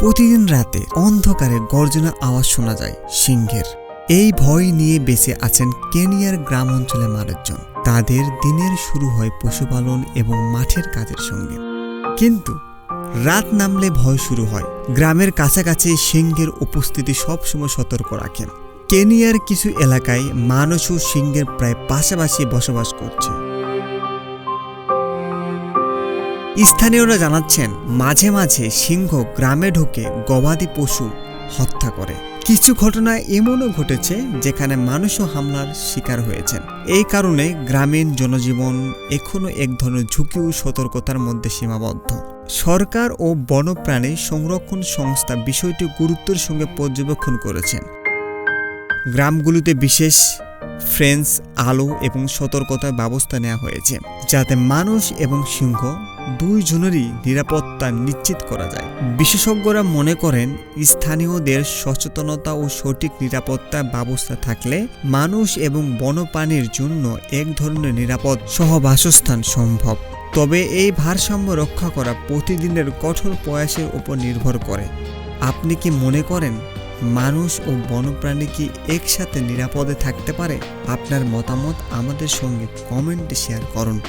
প্রতিদিন রাতে অন্ধকারে গর্জনা আওয়াজ শোনা যায় সিংহের। এই ভয় নিয়ে বেঁচে আছেন কেনিয়ার গ্রাম অঞ্চলের মানুষজন। তাদের দিনের শুরু হয় পশুপালন এবং মাঠের কাজের সঙ্গে। কিন্তু রাত নামলে ভয় শুরু হয়। গ্রামের কাছাকাছি সিংহের উপস্থিতি সবসময় সতর্ক রাখেন। কেনিয়ার কিছু এলাকায় মানুষ ও সিংহের প্রায় পাশাপাশি বসবাস করছে। স্থানীয়রা জানাচ্ছেন, মাঝে মাঝে সিংহ গ্রামে ঢুকে গবাদি পশু হত্যা করে। কিছু ঘটনা এমনও ঘটেছে যেখানে মানুষও হামলার শিকার হয়েছেন। এই কারণে গ্রামীণ জনজীবন এখনও এক ধরনের ঝুঁকি ও সতর্কতার মধ্যে সীমাবদ্ধ। সরকার ও বন্যপ্রাণী সংরক্ষণ সংস্থা বিষয়টি গুরুত্বের সঙ্গে পর্যবেক্ষণ করেছেন। গ্রামগুলিতে বিশেষ ফ্রেন্স আলো এবং সতর্কতার ব্যবস্থা নেওয়া হয়েছে, যাতে মানুষ এবং সিংহ দুইজনেরই নিরাপত্তা নিশ্চিত করা যায়। বিশেষজ্ঞরা মনে করেন, স্থানীয়দের সচেতনতা ও সঠিক নিরাপত্তা ব্যবস্থা থাকলে মানুষ এবং বন্যপ্রাণীর জন্য এক ধরনের নিরাপদ সহবাসস্থান সম্ভব। তবে এই ভারসাম্য রক্ষা করা প্রতিদিনের কঠোর প্রয়াসের উপর নির্ভর করে। আপনি কি মনে করেন, মানুষ ও বন্যপ্রাণী কি একসাথে নিরাপদে থাকতে পারে? আপনার মতামত আমাদের সঙ্গে কমেন্টে শেয়ার করুন।